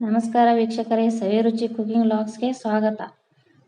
ನಮಸ್ಕಾರ ವೀಕ್ಷಕರೇ ಸವಿ ರುಚಿ ಕುಕಿಂಗ್ ಲಾಗ್ಸ್ಗೆ ಸ್ವಾಗತ.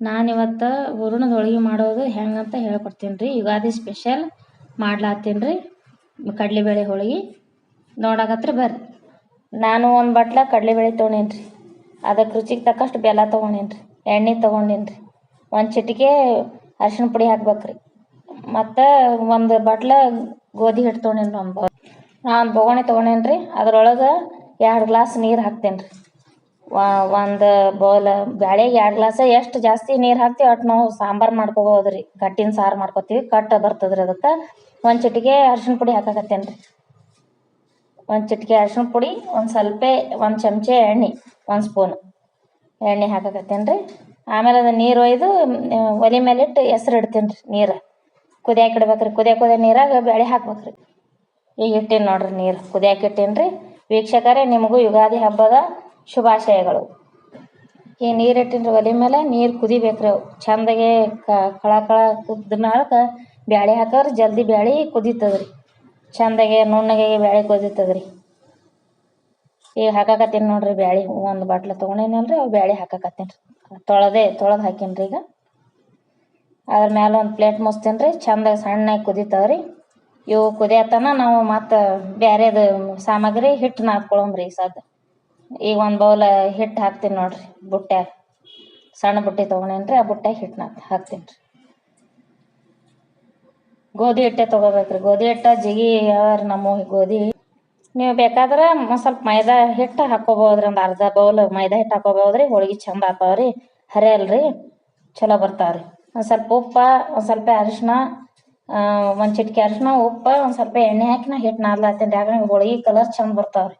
ನಾನಿವತ್ತು ಹೂರಣದ ಹೋಳಿಗೆ ಮಾಡೋದು ಹೆಂಗಂತ ಹೇಳ್ಕೊಡ್ತೀನಿ ರೀ ಯುಗಾದಿ ಸ್ಪೆಷಲ್ ಮಾಡ್ಲಾತ್ತೀನಿ ರೀ ಕಡಲೆಬೇಳೆ ಹೋಳಿಗೆ. ನೋಡಕತ್ರಿ ಬರ್ರಿ. ನಾನು ಒಂದು ಬಟ್ಲ ಕಡಲೆಬೇಳೆ ತೊಗೊಂಡೇನಿ ರೀ ಅದಕ್ಕೆ ರುಚಿಗೆ ತಕ್ಕಷ್ಟು ಬೆಲ್ಲ ತೊಗೊಂಡೇನಿ ರೀ ಎಣ್ಣೆ ತೊಗೊಂಡೇನಿ ರೀ ಒಂದು ಚಿಟಿಕೆ ಅರಿಶಿಣ ಪುಡಿ ಹಾಕ್ಬೇಕ್ರಿ. ಮತ್ತು ಒಂದು ಬಟ್ಲ ಗೋಧಿ ಹಿಟ್ಟು ತೊಗೊಂಡೇನಿ ರೀ ಒಂದು ತೊಗೊಂಡೇನಿ ರೀ ಅದರೊಳಗೆ ಎರಡು ಗ್ಲಾಸ್ ನೀರು ಹಾಕ್ತೇನೆ ರೀ ಒಂದು ಬೌಲ್, ಬ್ಯಾಳೆಗೆ ಎರಡು ಗ್ಲಾಸ ಎಷ್ಟು ಜಾಸ್ತಿ ನೀರು ಹಾಕ್ತೀವಿ ಅಷ್ಟು ನಾವು ಸಾಂಬಾರು ಮಾಡ್ಕೋಬೋದು ರೀ ಕಟ್ಟಿನ ಸಾರು ಮಾಡ್ಕೋತೀವಿ ಕಟ್ಟ ಬರ್ತದೆ ರೀ ಅದಕ್ಕೆ. ಒಂದು ಚಿಟಿಕೆ ಅರ್ಶಿಣ ಪುಡಿ ಹಾಕಾಕತ್ತೇನೆ ರೀ ಒಂದು ಚಿಟಿಕೆ ಅರ್ಶಿಣ ಪುಡಿ, ಒಂದು ಸ್ವಲ್ಪ, ಒಂದು ಚಮಚೆ ಎಣ್ಣೆ, ಒಂದು ಸ್ಪೂನ್ ಎಣ್ಣೆ ಹಾಕಾಕತ್ತೇನೆ ರೀ ಆಮೇಲೆ ಅದು ನೀರು ಒಯ್ದು ಒಲೆ ಮೇಲೆ ಇಟ್ಟು ಹೆಸ್ರು ಇಡ್ತೀನಿ ರೀ ನೀರು. ಕುದಿಯಾಕ ಇಡ್ಬೇಕು ರೀ ಕುದಿಯ ನೀರಾಗ ಬೇಳೆ ಹಾಕ್ಬೇಕು ರೀ ಈಗ ಇಟ್ಟೀನಿ ನೋಡ್ರಿ ನೀರು, ಕುದಿಯಾಕ ಇಟ್ಟೀನಿ ರೀ ವೀಕ್ಷಕರೇ, ನಿಮಗೂ ಯುಗಾದಿ ಹಬ್ಬದ ಶುಭಾಶಯಗಳು. ಈ ನೀರಿಟ್ಟಿನ ಒಲೆ ಮೇಲೆ ನೀರು ಕುದಿಬೇಕ್ರಿ ಅವು. ಚಂದಾಗೆ ಕಳ ಕಳ ಕುದ್ದ ಮೇಲೆ ಬ್ಯಾಳಿ ಹಾಕಿದ್ರೆ, ಜಲ್ದಿ ಬ್ಯಾಳಿ ಕುದೀತದ್ರಿ. ಚಂದಗೆ, ನುಣ್ಣಗೆ ಬ್ಯಾಳಿ ಕುದೀತದ್ರಿ. ಈಗ ಹಾಕಾಕತ್ತೀನಿ ನೋಡ್ರಿ ಬ್ಯಾಳಿ. ಒಂದು ಬಾಟ್ಲ ತೊಗೊಂಡೇನಲ್ರಿ, ಅವು ಬ್ಯಾಳಿ ಹಾಕಾಕತ್ತೀನಿ. ರೀ ತೊಳೆದೆ, ತೊಳೆದು ಹಾಕೀನಿ ಈಗ. ಅದ್ರ ಮೇಲೆ ಒಂದು ಪ್ಲೇಟ್ ಮುಚ್ತೀನಿ ರೀ ಚಂದಾಗಿ ಸಣ್ಣಗೆ ಕುದೀತಾವ್ರಿ ಇವು ಕುದಿಯತ್ತನ ನಾವು ಮತ್ತು ಬೇರೆದು ಸಾಮಗ್ರಿ ಹಿಟ್ಟು ನಾದ್ಕೊಳಮ್ರಿ ಸದ್ದ. ಈಗ ಒಂದು ಬೌಲ್ ಹಿಟ್ಟು ಹಾಕ್ತೀನಿ ನೋಡ್ರಿ ಬುಟ್ಟ್ಯಾಗ ಸಣ್ಣ ಬುಟ್ಟಿ ತಗೊಂಡೇನ್ರಿ, ಆ ಬುಟ್ಟ್ಯಾಗ ಹಿಟ್ಟು ಹಾಕ್ತೀನಿ ರೀ. ಗೋಧಿ ಹಿಟ್ಟೆ ತೊಗೋಬೇಕ್ರಿ, ಗೋಧಿ ಹಿಟ್ಟು ಜಿಗಿ ಯಾವ್ಯಾರ ನಮ್ಮ ಗೋಧಿ. ನೀವು ಬೇಕಾದ್ರೆ ಸ್ವಲ್ಪ ಮೈದಾ ಹಿಟ್ಟು ಹಾಕ್ಕೋಬೋದು ರೀ ಒಂದು ಅರ್ಧ ಬೌಲ್ ಮೈದಾ ಹಿಟ್ಟು ಹಾಕೋಬಹುದ್ರಿ, ಹೋಳ್ಗೆ ಚಂದ ಆಗ್ತಾವ ರೀ ಹರೇ ಅಲ್ರಿ, ಚಲೋ ಬರ್ತಾವ್ರಿ. ಒಂದು ಸ್ವಲ್ಪ ಉಪ್ಪು, ಒಂದು ಸ್ವಲ್ಪ ಅರಿಶಿನ ಒಂದು ಚಿಟಿಕೆ ಅರಿಶಿನ ಉಪ್ಪು, ಒಂದು ಸ್ವಲ್ಪ ಎಣ್ಣೆ ಹಾಕಿ ನಾ ಹಿಟ್ಟು ನಾದ್ಲಾತೀನಿ ಯಾಕಂದ್ರೆ ಹೋಳಿಗೆ ಕಲರ್ ಚಂದ ಬರ್ತಾವ್ರಿ.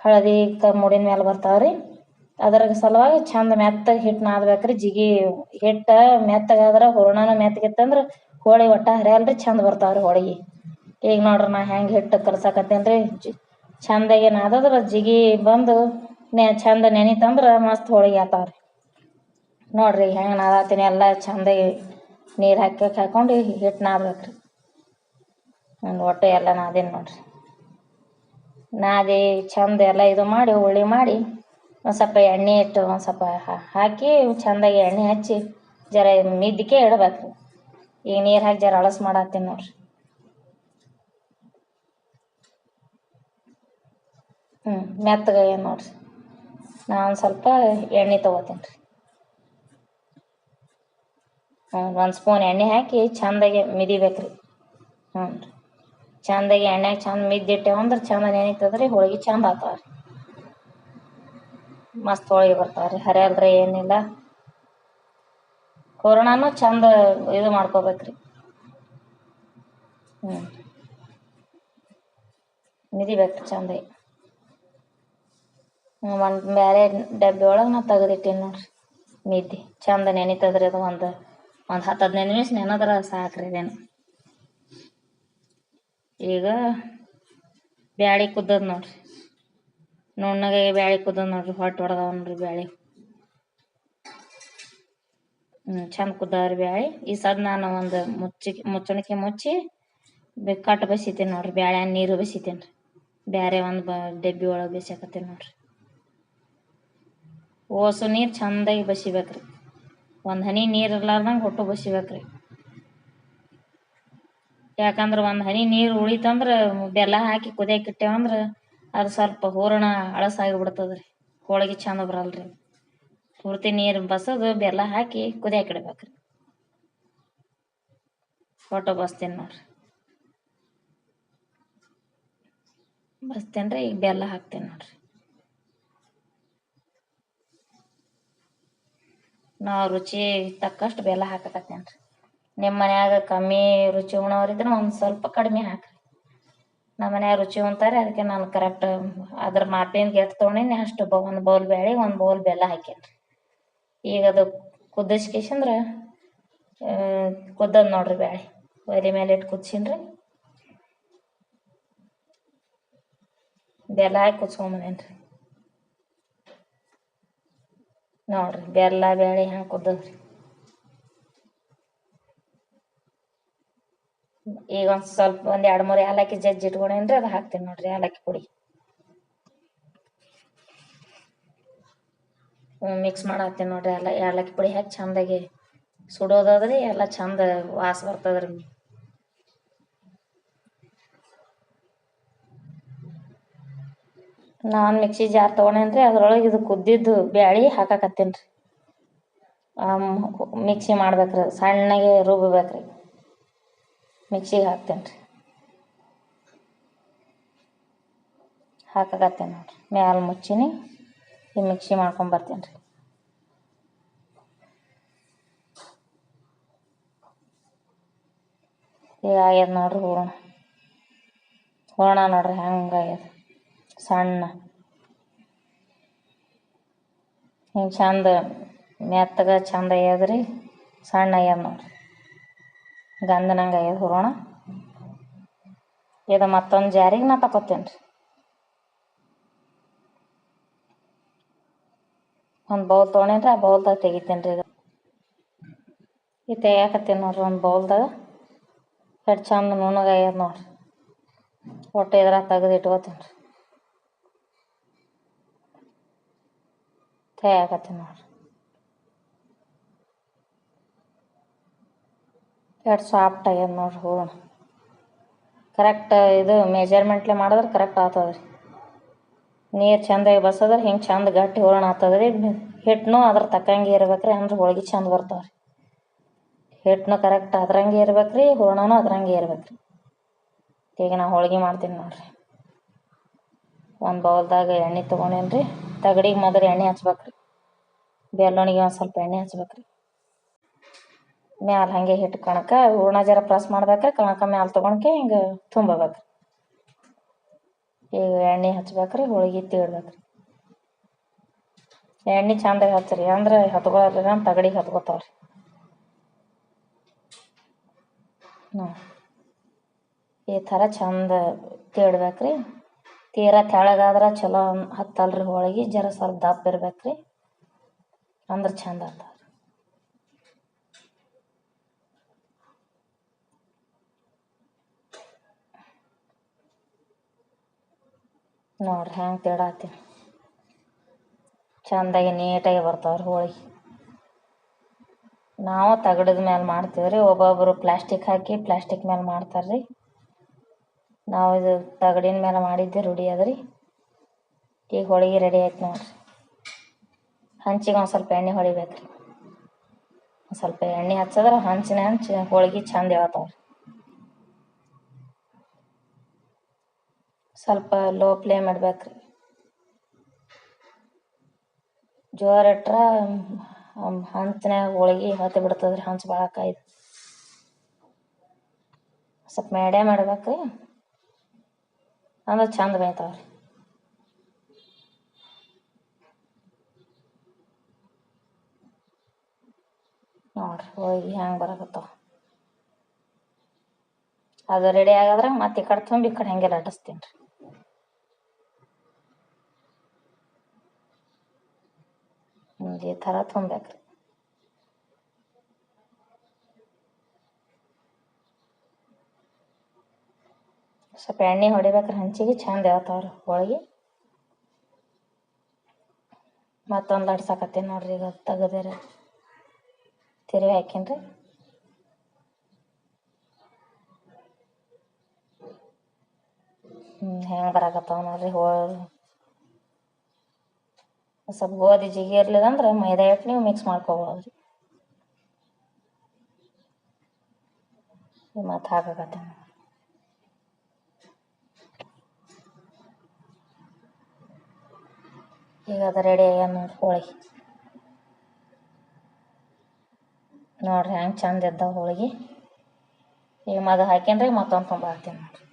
ಹಳದಿ ಮೂಡಿನ ಮೇಲೆ ಬರ್ತಾವೆ ರೀ ಅದ್ರ ಸಲುವಾಗಿ ಚಂದ ಮೆತ್ತಗೆ ಹಿಟ್ಟು ನಾದ್ಬೇಕು ರೀ ಜಿಗಿ ಹಿಟ್ಟು ಮೆತ್ತಗಾದ್ರೆ ಹೂರಣನೂ ಮೆತ್ತಗಿತ್ತಂದ್ರೆ ಹೋಳಿ ಒಟ್ಟ ಹರಿಯಲ್ರಿ ಚಂದ ಬರ್ತಾವ್ರಿ ಹೋಳಿಗೆ. ಈಗ ನೋಡ್ರಿ ನಾ ಹೆಂಗೆ ಹಿಟ್ಟು ಕಲ್ಸಾಕತ್ತೇನ್ರಿ ಜಿ ಚಂದಾಗಿ ನಾದದ್ರೆ ಜಿಗಿ ಬಂದು ನೆ ಚಂದ ನೆನಿತಂದ್ರ ಮಸ್ತ್ ಹೋಳಿಗೆ ಆತಾವ್ರಿ. ನೋಡ್ರಿ ಹೆಂಗೆ ನಾದಾತೀನಿ ಎಲ್ಲ ಚಂದ ನೀರು ಹಾಕಿ ಹಾಕೊಂಡು ಹಿಟ್ಟು ನಾದ್ಬೇಕ್ರಿ. ನಾನು ಒಟ್ಟು ಎಲ್ಲ ನಾದೀನಿ ನೋಡ್ರಿ. ನಾದಿ, ಚಂದ ಎಲ್ಲ ಇದು ಮಾಡಿ, ಹುಳಿ ಮಾಡಿ ಒಂದು ಸ್ವಲ್ಪ ಎಣ್ಣೆ ಇಟ್ಟು ಒಂದು ಸ್ವಲ್ಪ ಹಾಕಿ ಚಂದಾಗಿ ಎಣ್ಣೆ ಹಚ್ಚಿ ಜರ ಮಿದ್ದಿಕೆ ಇಡಬೇಕು. ಈಗ ನೀರು ಹಾಕಿ ಜರ ಅಳಸ್ ಮಾಡತ್ತೀನಿ ನೋಡ್ರಿ. ಹ್ಞೂ ಮೆತ್ತಗೆ ನೋಡ್ರಿ. ನಾನು ಸ್ವಲ್ಪ ಎಣ್ಣೆ ತೊಗೋತೀನಿ ರೀ. ಹ್ಞೂ ಒಂದು ಸ್ಪೂನ್ ಎಣ್ಣೆ ಹಾಕಿ ಚಂದಾಗಿ ಮಿದಿಬೇಕ್ರಿ. ಹ್ಞೂ ರೀ. ಚಂದಾಗಿ ಎಣ್ಣೆ ಚಂದ ಮಿದ್ದಿಟ್ಟೆವು ಅಂದ್ರೆ ಚಂದ ನೆನೀತದ್ರಿ ಹೋಳಿಗೆ ಚಂದ ಆಗ್ತಾವ ಮಸ್ತ್ ಹೋಳಿಗೆ ಬರ್ತಾವ್ರಿ. ರೀ ಹರಿಯಲ್ರಿ ಏನಿಲ್ಲ. ಕೊರೋನಾನು ಚಂದ ಇದು ಮಾಡ್ಕೋಬೇಕ್ರಿ. ಹ್ಞೂ ಮಿದಿಬೇಕು ರೀ ಚಂದಾಗಿ ಹ್ಞೂ ಒಂದು ಬೇರೆ ಡಬ್ಬಿ ಒಳಗೆ ನಾ ತೆಗೆದಿಟ್ಟೀನಿ ನೋಡ್ರಿ. ಮಿದ್ದಿ. ಚಂದ ನೆನಿತದ್ರಿ ಅದು ಒಂದು ಒಂದು ಹತ್ತು ಹದಿನೈದು ನಿಮಿಷ ನೆನದ್ರ ಸಾಕ್ರಿ ರೀ ಇದೇನು. ಈಗ ಬ್ಯಾಳಿ ಕುದ್ದದ ನೋಡ್ರಿ. ನುಣ್ಣಗೆ ಬ್ಯಾಳಿ ಕುದ್ದದ ನೋಡ್ರಿ. ಹೊಟ್ಟೆ ಹೊಡೆದವ ನೋಡ್ರಿ ಬ್ಯಾಳಿ ಚಂದ ಕುದ್ದಾವ್ರಿ ಬ್ಯಾಳಿ. ಈ ಸದ್ ನಾನು ಒಂದು ಮುಚ್ಚಿ, ಮುಚ್ಚಣಿಕೆ ಮುಚ್ಚಿ ಕಟ್ಟು ಬಸಿತೀನಿ ನೋಡ್ರಿ. ಬ್ಯಾಳೆ ನೀರು ಬಸಿತೀನಿ ರೀ ಬ್ಯಾರೆ ಒಂದು ಬ, ಡಬ್ಬಿ ಒಳಗೆ ಬೇಸಾಕತ್ತೀನಿ ನೋಡ್ರಿ. ಓಸು ನೀರು ಚಂದಾಗಿ ಬಸಿಬೇಕ್ರಿ. ಒಂದು ಹನಿ ನೀರು ಇರ್ಲಾರ್ದಂಗೆ ಒಟ್ಟು ಬಸಿಬೇಕ್ರಿ. ಯಾಕಂದ್ರೆ ಒಂದು ಹನಿ ನೀರು ಉಳಿತಂದ್ರೆ ಬೆಲ್ಲ ಹಾಕಿ ಕುದಿಯಕ್ಕೆ ಇಟ್ಟೇವಂದ್ರೆ ಅದು ಸ್ವಲ್ಪ ಹೂರಣ ಅಳಸಾಗಿ ಬಿಡ್ತದೆ ರೀ ಹೋಳಿಗೆ ಚಂದ ಬರಲ್ರಿ. ಪೂರ್ತಿ ನೀರು ಬಸದು ಬೆಲ್ಲ ಹಾಕಿ ಕುದಿಯಕ್ಕೆ ಇಡ್ಬೇಕು ರೀ ಒಟ್ಟು ಬಸ್ತೀನಿ ನೋಡ್ರಿ. ಬಸ್ತೇನ್ರಿ, ಈಗ ಬೆಲ್ಲ ಹಾಕ್ತೀನಿ ನೋಡ್ರಿ. ನಾವು ರುಚಿ ತಕ್ಕಷ್ಟು ಬೆಲ್ಲ ಹಾಕಕತ್ತೇನೆ ರೀ ನಿಮ್ಮ ಮನ್ಯಾಗ ಕಮ್ಮಿ ರುಚಿ ಉಣವ್ರಿದ್ರೆ ಒಂದು ಸ್ವಲ್ಪ ಕಡಿಮೆ ಹಾಕ್ರಿ. ನಮ್ಮ ಮನ್ಯಾಗ ರುಚಿ ಉಣ್ತಾರೆ, ಅದಕ್ಕೆ ನಾನು ಕರೆಕ್ಟ್ ಅದ್ರ ಮಾಪಿನ ಎಷ್ಟು ತೊಗೊಂಡೀನಿ, ಅಷ್ಟು ಒಂದು ಬೌಲ್ ಬೇಳೆ ಒಂದು ಬೌಲ್ ಬೆಲ್ಲ ಹಾಕೇನ್ರಿ. ಈಗ ಅದು ಕುದಿಸ್ಕೇಶಂದ್ರ ಕುದ್ದದ್ ನೋಡ್ರಿ ಬ್ಯಾಳಿ, ಒಲೆ ಮೇಲೆ ಇಟ್ಟು ಕುದ್ಸಿನ್ರಿ. ಬೆಲ್ಲ ಹಾಕಿ ಕುದ್ಸ್ಕೊಂಬಂದೇನಿ ರೀ ನೋಡ್ರಿ, ಬೆಲ್ಲ ಬೇಳೆ ಹೆಂಗೆ ಕುದ್ದದ್ರಿ. ಈಗ ಒಂದ್ ಸ್ವಲ್ಪ ಒಂದ್ ಎರಡ್ ಮೂರು ಏಲಕ್ಕಿ ಜಜ್ಜಿ ಇಟ್ಕೊಂಡೇನ್ರಿ ಅದು ಹಾಕ್ತೀನಿ ನೋಡ್ರಿ ಏಲಕ್ಕಿ ಪುಡಿ. ಮಿಕ್ಸ್ ಮಾಡತ್ತೀನಿ ನೋಡ್ರಿ ಎಲ್ಲ ಏಲಕ್ಕಿ ಪುಡಿ ಹಾಕಿ ಚಂದಾಗಿ ಸುಡೋದಾದ್ರಿ, ಎಲ್ಲ ಚಂದ ವಾಸ ಬರ್ತದ್ರಿ. ನಾನ್ ಮಿಕ್ಸಿ ಜಾರ್ ತಗೊಂಡೇನ್ರಿ, ಅದ್ರೊಳಗೆ ಇದು ಕುದ್ದಿದ್ದು ಬ್ಯಾಳಿ ಹಾಕಾಕತ್ತೇನ್ರಿ. ಮಿಕ್ಸಿ ಮಾಡ್ಬೇಕ್ರಿ, ಸಣ್ಣಗೆ ರುಬ್ಬೇಕ್ರಿ. ಮಿಕ್ಸಿಗೆ ಹಾಕ್ತೇನೆ ರೀ ಹಾಕಕತ್ತೇನೆ ನೋಡ್ರಿ. ಮ್ಯಾಲ ಮುಚ್ಚಿನಿ, ಈ ಮಿಕ್ಸಿ ಮಾಡ್ಕೊಂಡು ಬರ್ತೀನಿ ರೀ ಈಗ ಆಗ್ಯದ ನೋಡ್ರಿ ಹೂರ್ಣ. ಹೂರ್ಣ ನೋಡ್ರಿ ಆಗ್ಯದ. ಸಣ್ಣ. ಹಿಂಗೆ ಚಂದ ಮೆತ್ತಗೆ ಚಂದ ಆಗ್ಯದ ರೀ ಸಣ್ಣ ಆಗ್ಯದ ನೋಡ್ರಿ. ಗಂಧನಂಗೆ ಆಗ್ಯದ ಹುರೋಣ ಇದು ಮತ್ತೊಂದು ಜಾರಿಗೆ ನಾ ತಗೋತೇನೆ ರೀ ಒಂದು ಬೌಲ್ ತೊಗೊಂಡೇನ್ರಿ, ಆ ಬೌಲ್ದಾಗ ತೆಗಿತೇನೆ ರೀ ಇದು. ಇದು ತೆಗಿಯಾಕತ್ತೇನೆ ನೋಡ್ರಿ ಒಂದು ಬೌಲ್ದಾಗ. ಎಷ್ಟು ಚಂದ ನುಣ್ಣಗೆ ಆಗ್ಯದ ನೋಡ್ರಿ. ಒಟ್ಟು ಇದ್ರಾಗ ತೆಗೆದು ಇಟ್ಕೋತೀನಿ ರೀ ತೆಗಿಯಾಕತ್ತೀನಿ ನೋಡ್ರಿ. ಎಷ್ಟು ಸಾಫ್ಟ್ ಆಗ್ಯದ ನೋಡ್ರಿ ಹೂರ್ಣ ಕರೆಕ್ಟ್ ಇದು ಮೆಜರ್ಮೆಂಟ್ಲೆ ಮಾಡಿದ್ರೆ ಕರೆಕ್ಟ್ ಆಗ್ತದೆ ರೀ ನೀರು ಚಂದಾಗಿ ಬಸದ್ರೆ ಹಿಂಗೆ ಚಂದ ಗಟ್ಟಿ ಹೂರಣ ಆಗ್ತದೆ ರೀ ಹಿಟ್ಟನು ಅದ್ರ ತಕ್ಕಂಗೆ ಇರ್ಬೇಕು ಅಂದ್ರೆ ಹೋಳಿಗೆ ಚಂದ ಬರ್ತಾವೆ ರೀ ಹಿಟ್ಟನು ಕರೆಕ್ಟ್ ಅದ್ರಂಗೆ ಇರ್ಬೇಕು ರೀ ಹೂರಣನೂ ಅದ್ರಂಗೆ ಇರ್ಬೇಕು ರೀ ಈಗ ನಾ ಹೋಳಿಗೆ ಮಾಡ್ತೀನಿ ನೋಡ್ರಿ. ಒಂದು ಬೌಲ್ದಾಗ ಎಣ್ಣೆ ತೊಗೊಂಡೇನಿ ರೀ ತಗಡಿಗೆ ಮೊದಲು ಎಣ್ಣೆ ಹಚ್ಬೇಕ್ರಿ. ಬೆಲ್ಲೊಣಿಗೆ ಒಂದು ಸ್ವಲ್ಪ ಎಣ್ಣೆ ಹಚ್ಬೇಕು ಮ್ಯಾಲ ಹಾಗೆ ಹಿಟ್ಟು ಕಣಕ, ಹೂರ್ಣ ಜರ ಪ್ರೆಸ್ ಮಾಡ್ಬೇಕ ಕಣಕ ಮ್ಯಾಲ ತಗೊಂಡ್ಕ ಹಿಂಗೆ ತುಂಬಬೇಕು ಈಗ ಎಣ್ಣೆ ಹಚ್ಬೇಕ್ರಿ, ಹೋಳಿಗೆ ತೀಡ್ಬೇಕ್ರಿ ಎಣ್ಣೆ ಚಂದಾಗಿ ಹಚ್ಚ್ರಿ ಅಂದ್ರೆ ಹತ್ಕೊಳಲ್ಲ ನಮ್ಮ ತಗಡಿಗೆ ಹತ್ಕೋತಾವ್ರಿ ಈ ಥರ ಚಂದ ತೀಡ್ಬೇಕ್ರಿ ತೀರಾ ತೆಳಗಾದ್ರೆ ಚಲೋ ಹತ್ತಲ್ರಿ ಹೋಳಿಗೆ, ಜರ ಸ್ವಲ್ಪ ದಪ್ಪ ಇರ್ಬೇಕ್ರಿ. ಅಂದ್ರೆ ಚಂದ ಆಗ್ತಾವ ನೋಡ್ರಿ ಹೆಂಗೆ ತೀಡಾತೀನಿ ಚಂದಾಗಿ ನೀಟಾಗಿ ಬರ್ತಾವ್ರಿ ಹೋಳಿಗೆ ನಾವು ತಗಡದ ಮೇಲೆ ಮಾಡ್ತೀವಿ ರೀ ಒಬ್ಬೊಬ್ಬರು ಪ್ಲಾಸ್ಟಿಕ್ ಹಾಕಿ ಪ್ಲಾಸ್ಟಿಕ್ ಮೇಲೆ ಮಾಡ್ತಾರೆ ರೀ ನಾವು ಇದು ತಗಡಿನ ಮೇಲೆ ಮಾಡಿದ್ದೆ ರೂಢಿ ಅದ್ರಿ. ಈಗ ಹೋಳಿಗೆ ರೆಡಿ ಆಯ್ತು ನೋಡ್ರಿ. ಹಂಚಿಗೆ ಒಂದು ಸ್ವಲ್ಪ ಎಣ್ಣೆ ಹೊಡಿಬೇಕು ರೀ ಒಂದು ಸ್ವಲ್ಪ ಎಣ್ಣೆ ಹಚ್ಚಿದ್ರೆ ಹಂಚಿನ ಹಂಚಿ ಹೋಳಿಗೆ ಚಂದ ಹೇಳ್ತಾವ್ರಿ ಸ್ವಲ್ಪ ಲೋ ಫ್ಲೇಮ್ ಇಡ್ಬೇಕು ರೀ ಜೋರು ಇಟ್ರೆ ಹಂಚಿನ್ಯಾಗ ಹೋಳಿಗೆ ಹತ್ತಿ ಬಿಡ್ತದೆ ರೀ ಹಂಚು ಭಾಳ ಕಾಯ್ದು ಸ್ವಲ್ಪ ಮೇಡೆ ಮಾಡ್ಬೇಕ್ರಿ. ರೀ ಅಂದ್ರೆ ಚಂದ ಬೈತಾವ್ರಿ ನೋಡ್ರಿ, ಹೋಳಿಗೆ ಹೆಂಗೆ ಬರಕತ್ತಾವ ಅದು ರೆಡಿ ಆಗಾದ್ರೆ ಮತ್ತೆ ಈ ಕಡೆ ತುಂಬಿ ಈ ಕಡೆ ಹಂಗೆ ಲಟ್ಟಿಸ್ತೀನಿ ರೀ ಹಿಂಗೆ ಈ ಥರ ತುಂಬೇಕು ರೀ ಸ್ವಲ್ಪ ಎಣ್ಣೆ ಹೊಡಿಬೇಕ್ರಿ ಹಂಚಿಗೆ ಚಂದ ಹೇಳ್ತಾವ್ರಿ ಹೋಳಿಗೆ ಮತ್ತೊಂದು ಲಟ್ಸಾಕತ್ತೀನಿ ನೋಡ್ರಿ ಈಗ ತೆಗದಿರ ತಿರುವಿ ಹಾಕೀನಿ ರೀ ಹ್ಞೂ ಹೆಂಗೆ ಬರಾಕತ್ತಾವ ನೋಡ್ರಿ ಹೋಳಿ ಸ್ವಲ್ಪ ಗೋಧಿ ಜಿಗಿ ಇರ್ಲಿಲ್ಲ ಅಂದ್ರೆ ಮೈದಾ ಹಿಟ್ಟು ನೀವು ಮಿಕ್ಸ್ ಮಾಡ್ಕೊಬೋದು ರೀ ಮತ್ತೆ ಹಾಕಾಕತ್ತೀನಿ. ಈಗ ಅದು ರೆಡಿ ಆಗ್ಯಾನ ನೋಡಿ ಹೋಳಿಗೆ ನೋಡ್ರಿ ಹೆಂಗೆ ಚಂದ ಇದ್ದಾವ ಹೋಳಿಗೆ. ಈಗ ಮದ ಹಾಕ್ಯನ್ರಿ ಮತ್ತೊಂದು ತುಂಬ ಹಾಕ್ತೀನಿ ನೋಡ್ರಿ.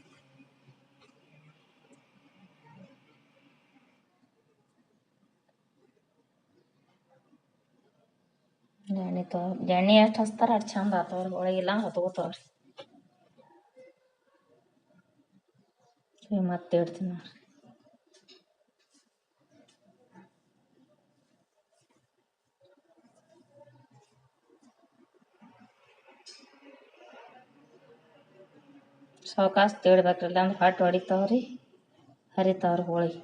ಎಣ್ಣೆ ತೋ, ಎಣ್ಣೆ ಎಷ್ಟು ಹಚ್ತಾರ ಅಷ್ಟು ಚಂದ ಆತವ್ರಿ, ಒಳಗಿಲ್ಲ ಹೊತ್ಕೋತಾವ್ರಿ. ಮತ್ತೆ ಇಡ್ತೀನಿ ನೋಡ್ರಿ. ಸಾವ್ಕಾಶ ತೀಡ್ಬೇಕ್ರಿ ಇಲ್ಲಾಂದ್ರೆ ಹೊಟ್ಟೆ ಹೊಡಿತಾವ್ರಿ, ಹರಿತಾವ್ರಿ ಹೋಳಿಗೆ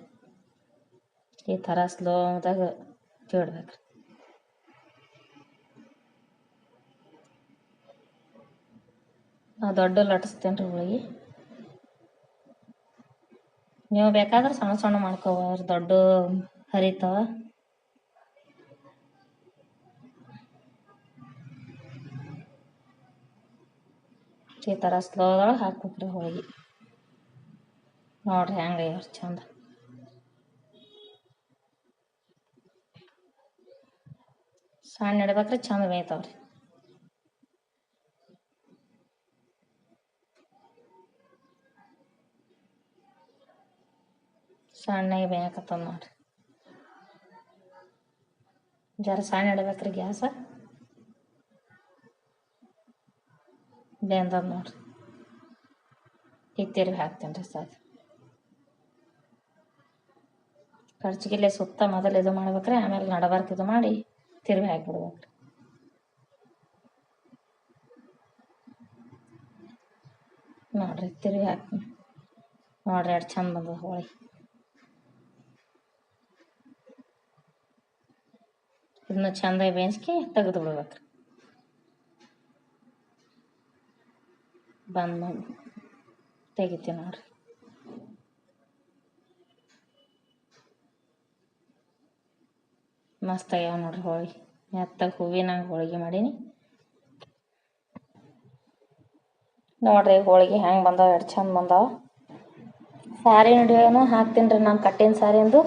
ಈ ಥರ ಸ್ಲೋದಾಗ ತಿಡ್ಬೇಕು ನಾ ದೊಡ್ಡ ಲಟ್ಸ್ತೇನೆ ರೀ ಹೋಳಿಗೆ. ನೀವು ಬೇಕಾದ್ರೆ ಸಣ್ಣ ಸಣ್ಣ ಮಾಡ್ಕೋಬೋದು ದೊಡ್ಡ ಹರಿತಾವ. ಈ ಥರ ಸ್ಲೋದೊಳಗೆ ಹಾಕ್ಬೇಕ್ರಿ ಹೋಳಿಗೆ. ನೋಡ್ರಿ ಹೆಂಗೆ ಎಷ್ಟು ಚಂದ. ಸಣ್ಣ ಇಡ್ಬೇಕ್ರಿ ಚಂದ ಬೇಯ್ತಾವ್ರಿ. ಸಣ್ಣಗೆ ಬೇಯಕತ್ತದ ನೋಡ್ರಿ. ಜರ ಸಣ್ಣ ಇಡ್ಬೇಕ್ರಿ ಗ್ಯಾಸ. ಬೆಂದದ ನೋಡ್ರಿ. ಈಗ ತಿರ್ಗಿ ಹಾಕ್ತೀನಿ ರೀ ಕರ್ಚಿಗಿಲೆ ಸುತ್ತ ಮೊದಲು ಇದು ಮಾಡ್ಬೇಕ್ರಿ, ಆಮೇಲೆ ನಡಬಾರ್ಕ ಇದು ಮಾಡಿ ತಿರುಗಿ ಹಾಕ್ಬಿಡ್ಬೇಕ್ರಿ. ನೋಡ್ರಿ, ತಿರುಗಿ ಹಾಕ್ತೀನಿ. ನೋಡ್ರಿ, ಎಷ್ಟು ಚಂದ ಬಂದದ ಹೋಳಿ. ಇದನ್ನ ಚಂದ ಬೇಯಿಸ್ಕಿ ತೆಗೆದು ಬಿಡ್ಬೇಕು. ಬಂದ್ ಮಾಡಿ. ತೆಗಿತೀವಿ ನೋಡ್ರಿ. ಮಸ್ತ್ ಆಗ್ಯಾವ ನೋಡ್ರಿ ಹೋಳಿಗೆ ಮೆತ್ತಗೆ ಹೂವಿನ ಹೋಳಿಗೆ ಮಾಡೀನಿ. ನೋಡ್ರಿ ಹೋಳಿಗೆ ಹೆಂಗೆ ಬಂದಾವ, ಎಷ್ಟು ಚಂದ ಬಂದಾವ. ಸಾರಿ ನಡುವೆನೂ ಹಾಕ್ತೀನಿ ರೀ ನಾನು ಕಟ್ಟಿನ ಸಾರಿಂದು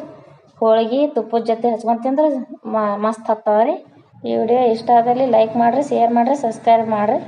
ಹೋಳಿಗೆ, ತುಪ್ಪದ ಜೊತೆ ಹಚ್ಕೊಂಡ್ ತಿಂದ್ರೆ ಮಸ್ತ್ ಹತ್ತಾವ ರೀ. ಈ ವಿಡಿಯೋ ಇಷ್ಟ ಆದಲ್ಲಿ ಲೈಕ್ ಮಾಡಿರಿ ಶೇರ್ ಮಾಡಿರಿ ಸಬ್ಸ್ಕ್ರೈಬ್ ಮಾಡಿರಿ.